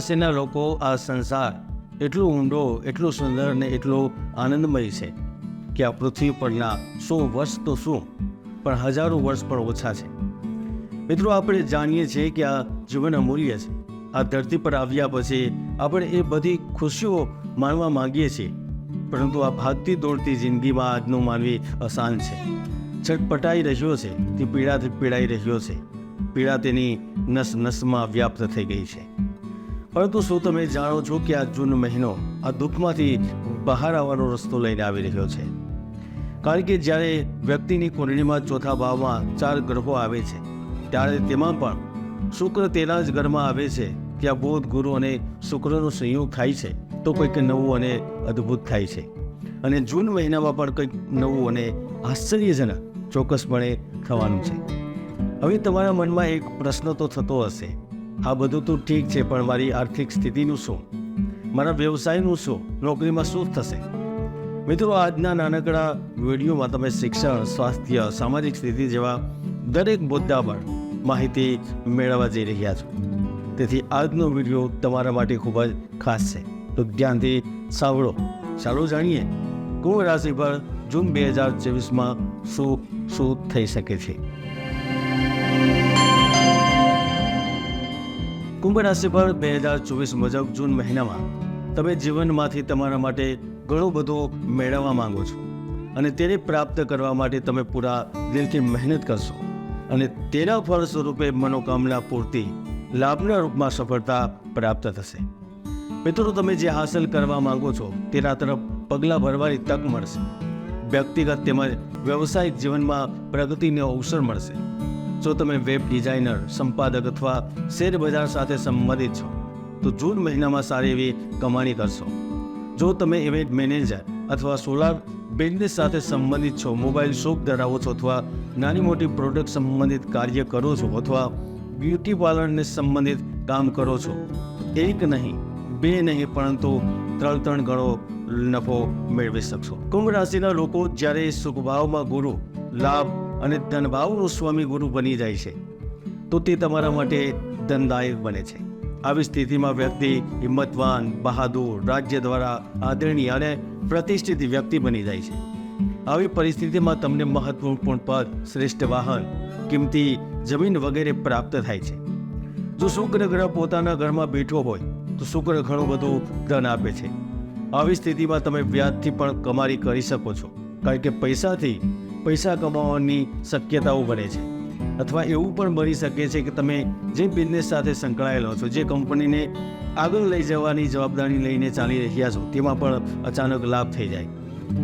રાશિના લોકો આ સંસાર એટલો ઊંડો, એટલો સુંદર ને એટલો આનંદમય છે કે આ પૃથ્વી પરના સો વર્ષ તો શું, પણ હજારો વર્ષ પણ ઓછા છે. મિત્રો, આપણે જાણીએ છીએ કે આ જીવન અમૂલ્ય છે. આ ધરતી પર આવ્યા પછી આપણે એ બધી ખુશીઓ માણવા માંગીએ છીએ, પરંતુ આ ભાગતી દોડતી જિંદગીમાં આજનું માનવી અસાન છે. છટપટાઈ રહ્યો છે, તે પીડાથી પીડાઈ રહ્યો છે. પીડા તેની નસ નસમાં વ્યાપ્ત થઈ ગઈ છે. પરંતુ શું તમે જાણો છો કે આ જૂન મહિનો આ દુઃખમાંથી બહાર આવવાનો રસ્તો લઈને આવી રહ્યો છે? કારણ કે જ્યારે વ્યક્તિની કુંડળીમાં ચોથા ભાવમાં ચાર ગ્રહો આવે છે, ત્યારે તેમાં પણ શુક્ર તેના જ ઘરમાં આવે છે ત્યાં બુધ ગુરુ અને શુક્રનો સંયોગ થાય છે તો કંઈક નવું અને અદ્ભુત થાય છે. અને જૂન મહિનામાં પણ કંઈક નવું અને આશ્ચર્યજનક ચોક્કસપણે થવાનું છે. હવે તમારા મનમાં એક પ્રશ્ન તો થતો હશે. આ બધું તો ઠીક છે, પણ મારી આર્થિક સ્થિતિનું શું? મારા વ્યવસાયનું શું? નોકરીમાં શું થશે? મિત્રો, આજના નાનકડા વિડીયોમાં તમે શિક્ષણ, સ્વાસ્થ્ય, સામાજિક સ્થિતિ જેવા દરેક મુદ્દા પર માહિતી મેળવવા જઈ રહ્યા છો. તેથી આજનો વીડિયો તમારા માટે ખૂબ જ ખાસ છે. તો ધ્યાનથી સાંભળો. ચાલો જાણીએ, કુંભ રાશિ પર જૂન બે હજાર ચોવીસમાં શું શું થઈ શકે છે? કુંભ રાશિ પર બે હજાર ચોવીસ મુજબ જૂન મહિનામાં તમે જીવનમાંથી તમારા માટે ઘણું બધું મેળવવા માંગો છો અને તેને પ્રાપ્ત કરવા માટે તમે પૂરા દિલથી મહેનત કરશો અને તેના ફળ સ્વરૂપે મનોકામના પૂર્તિ લાભના રૂપમાં સફળતા પ્રાપ્ત થશે. મિત્રો, તમે જે હાંસલ કરવા માંગો છો, તેના તરફ પગલાં ભરવાની તક મળશે. વ્યક્તિગત તેમજ વ્યવસાયિક જીવનમાં પ્રગતિનો અવસર મળશે. જો તમે વેબ ડિઝાઇનર, સંપાદક અથવા શેર બજાર સાથે સંબંધિત છો, તો જૂન મહિનામાં સારી એવી કમાણી કરશો. જો તમે ઇવેન્ટ મેનેજર અથવા સોલાર બિઝનેસ સાથે સંબંધિત છો, મોબાઈલ શોપ ધરાવો છો અથવા નાની મોટી પ્રોડક્ટ સંબંધિત કાર્ય કરો છો અથવા બ્યુટી પાર્લરને સંબંધિત કામ કરો છો, એક નહીં, બે નહીં, પરંતુ ત્રણ ત્રણ ગણો નફો મેળવી શકશો. કુંભ રાશિના લોકો જ્યારે સુખભાવમાં ગુરુ, લાભ અને ધનભાવનું સ્વામી ગુરુ બની જાય છે, તો તે તમારા માટે ધનદાયક બને છે. આવી સ્થિતિમાં વ્યક્તિ હિંમતવાન, બહાદુર, રાજ્ય દ્વારા આદરણીય અને પ્રતિષ્ઠિત વ્યક્તિ બની જાય છે. આવી પરિસ્થિતિમાં તમને મહત્વપૂર્ણ પદ, શ્રેષ્ઠ વાહન, કિંમતી જમીન વગેરે પ્રાપ્ત થાય છે. જો શુક્ર ગ્રહ પોતાના ઘરમાં બેઠો હોય, તો શુક્ર ઘણું બધું ધન આપે છે. આવી સ્થિતિમાં તમે વ્યાજથી પણ કમાણી કરી શકો છો, કારણ કે પૈસાથી પૈસા કમાવાની શક્યતાઓ બને છે. અથવા એવું પણ બની શકે છે કે તમે જે બિઝનેસ સાથે સંકળાયેલો છો, જે કંપનીને આગળ લઈ જવાની જવાબદારી લઈને ચાલી રહ્યા છો, તેમાં પણ અચાનક લાભ થઈ જાય.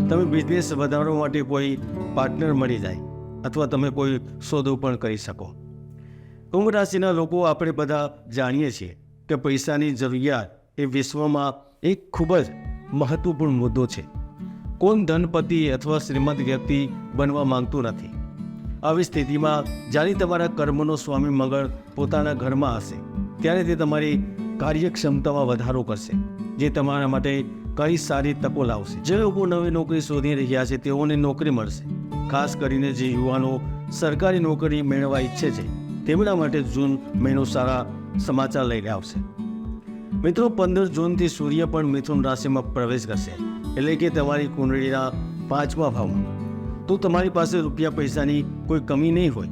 તમે બિઝનેસ વધારવા માટે કોઈ પાર્ટનર મળી જાય, અથવા તમે કોઈ સોદો પણ કરી શકો. કુંભ રાશિના લોકો આપણે બધા જાણીએ છીએ કે પૈસાની જરૂરિયાત એ વિશ્વમાં એક ખૂબ જ મહત્વપૂર્ણ મુદ્દો છે. કોણ ધનપતિ અથવા શ્રીમંત વ્યક્તિ બનવા માંગતું નથી? આવી સ્થિતિમાં જ્યારે તમારા કર્મનો સ્વામી મંગળ પોતાના ઘરમાં હશે, ત્યારે તે તમારી કાર્યક્ષમતામાં વધારો કરશે, જે તમારા માટે કઈ સારી તકો લાવશે. જે લોકો નવી નોકરી શોધી રહ્યા છે, તેઓને નોકરી મળશે. ખાસ કરીને જે યુવાનો સરકારી નોકરી મેળવવા ઈચ્છે છે, તેમના માટે જૂન મહિનો સારા સમાચાર લઈને આવશે. મિત્રો, પંદર જૂનથી સૂર્ય પણ મિથુન રાશિમાં પ્રવેશ કરશે. એટલે કે તમારી કુંડળીના પાંચમા ભાવમાં. તો તમારી પાસે રૂપિયા પૈસાની કોઈ કમી નહીં હોય.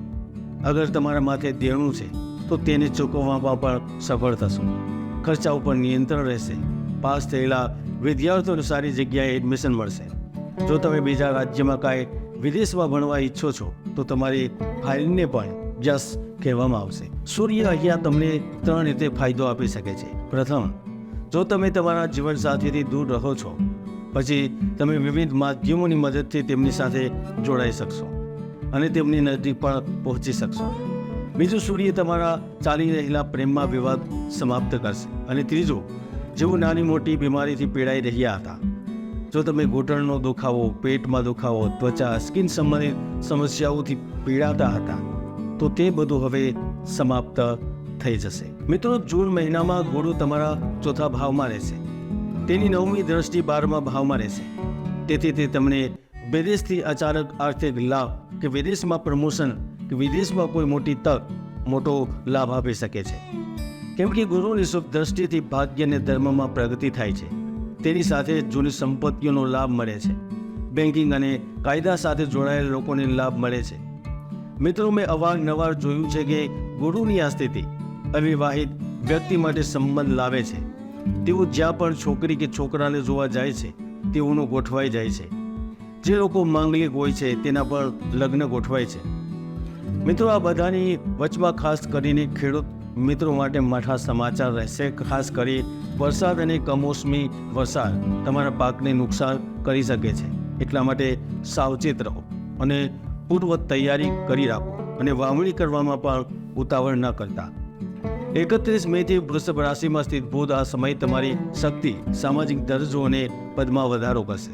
અગર તમારા માથે દેણું છે, તો તેને ચૂકવવામાં પણ સફળ થશો ખર્ચા ઉપર નિયંત્રણ રહેશે. પાસ થયેલા વિદ્યાર્થીઓને સારી જગ્યાએ એડમિશન મળશે. જો તમે બીજા રાજ્યમાં કાંઈ વિદેશમાં ભણવા ઈચ્છો છો, તો તમારી ફાઇલને પણ જસ કહેવામાં આવશે. સૂર્ય અહીંયા તમને ત્રણ રીતે ફાયદો આપી શકે છે. પ્રથમ, જો તમે તમારા જીવનસાથીથી દૂર રહો છો પછી તમે વિવિધ માધ્યમોની મદદથી તેમની સાથે જોડાઈ શકશો અને તેમની નજીક પણ પહોંચી શકશો. બીજું સૂર્ય તમારા ચાલી રહેલા પ્રેમમાં વિવાદ સમાપ્ત કરશે. અને ત્રીજું જેવું નાની મોટી બીમારીથી પીડાઈ રહ્યા હતા, જો તમે ઘૂંટણનો દુખાવો, પેટમાં દુખાવો, ત્વચા, સ્કિન સંબંધિત સમસ્યાઓથી પીડાતા હતા, તો તે બધું હવે સમાપ્ત થઈ જશે. મિત્રો, જૂન મહિનામાં ગુરુ તમારા ચોથા ભાવમાં રહેશે. તેની નવમી દ્રષ્ટિ બારમા ભાવમાં રહેશે. તેથી તે તમને વિદેશથી અચાનક આર્થિક લાભ કે વિદેશમાં પ્રમોશન કે વિદેશમાં કોઈ મોટી તક, મોટો લાભ આપી શકે છે. કેમ કે ગુરુની શુભ દ્રષ્ટિથી ભાગ્ય અને ધર્મમાં પ્રગતિ થાય છે. તેની સાથે જૂની સંપત્તિઓનો લાભ મળે છે. બેન્કિંગ અને કાયદા સાથે જોડાયેલ લોકોને લાભ મળે છે. મિત્રો, મેં અવારનવાર જોયું છે કે ગુરુની આ સ્થિતિ અવિવાહિત વ્યક્તિ માટે સંબંધ લાવે છે. તેઓ જ્યાં પણ છોકરી કે છોકરાને જોવા જાય છે, તેઓનું ગોઠવાઈ જાય છે. જે લોકો માંગલિક હોય છે, તેના પર લગ્ન ગોઠવાય છે. મિત્રો, આ બધાની વચમાં ખાસ કરીને ખેડૂત મિત્રો માટે માઠા સમાચાર રહેશે. ખાસ કરી વરસાદ અને કમોસમી વરસાદ તમારા પાકને નુકસાન કરી શકે છે. એટલા માટે સાવચેત રહો અને પૂર્વ તૈયારી કરી રાખો અને વાવણી કરવામાં પણ ઉતાવળ ન કરતા. એકત્રીસ મેથી વૃષભ રાશિમાં સ્થિત બુધ આ સમય તમારી શક્તિ, સામાજિક દરજ્જો અને પદમાં વધારો કરશે.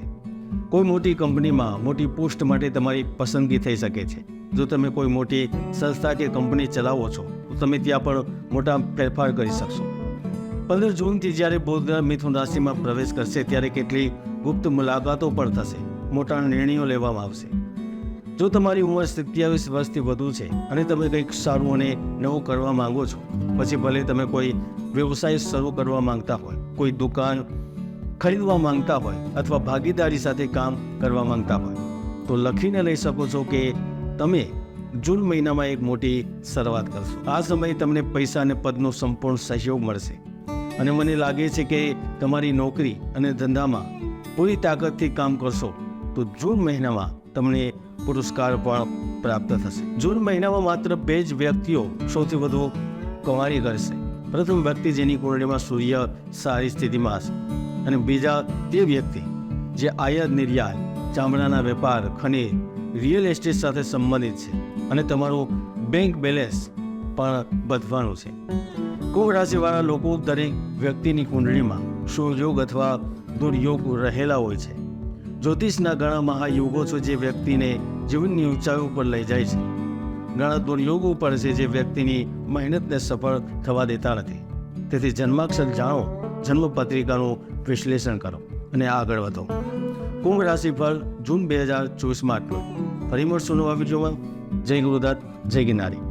કોઈ મોટી કંપનીમાં મોટી પોસ્ટ માટે તમારી પસંદગી થઈ શકે છે. જો તમે કોઈ મોટી સંસ્થા કે કંપની ચલાવો છો, તો તમે ત્યાં પણ મોટા ફેરફાર કરી શકશો. પંદર જૂનથી જ્યારે બુધ મિથુન રાશિમાં પ્રવેશ કરશે, ત્યારે કેટલી ગુપ્ત મુલાકાતો પણ થશે. મોટા નિર્ણયો લેવામાં આવશે. જો તમારી ઉંમર સત્યાવીસ વર્ષથી વધુ છે અને તમે કંઈક સારું અને નવું કરવા માંગો છો, પછી ભલે તમે કોઈ વ્યવસાય શરૂ કરવા માંગતા હોય, કોઈ દુકાન ખરીદવા માંગતા હોય અથવા ભાગીદારી સાથે કામ કરવા માંગતા હોય, તો લખીને લઈ શકો છો કે તમે જૂન મહિનામાં એક મોટી શરૂઆત કરશો. આ સમયે તમને પૈસા અને પદનો સંપૂર્ણ સહયોગ મળશે. અને મને લાગે છે કે તમારી નોકરી અને ધંધામાં પૂરી તાકાતથી કામ કરશો, તો જૂન મહિનામાં તમને પુરસ્કાર પણ પ્રાપ્ત થશે. જૂન મહિનામાં માત્ર બે જ વ્યક્તિઓ સૌથી વધુ કમાણી કરશે. પ્રથમ વ્યક્તિ જેની કુંડળીમાં સૂર્ય સારી સ્થિતિમાં હશે અને બીજા તે વ્યક્તિ જે આયાત નિર્યાત ચામડાના વેપાર, ખનીજ, રિયલ એસ્ટેટ સાથે સંબંધિત છે અને તમારું બેંક બેલેન્સ પણ વધવાનું છે. કુંભ રાશિવાળા લોકો દરેક વ્યક્તિની કુંડળીમાં સુયોગ અથવા દુર્યોગ રહેલા હોય છે. જ્યોતિષના ઘણા મહાયુગો છે જે વ્યક્તિને જીવનની ઊંચાઈ ઉપર લઈ જાય છે. ઘણા દુર્યોગો પણ છે જે વ્યક્તિની મહેનતને સફળ થવા દેતા નથી. તેથી જન્માક્ષર જાણો જન્મ પત્રિકાનું વિશ્લેષણ કરો અને આગળ વધો. કુંભ રાશિ ફળ જૂન બે હજાર ચોવીસમાં આટલું. ફરી મળશું નવા વિડીયોમાં. જય ગુરુદત્ત, જય ગિરનારી.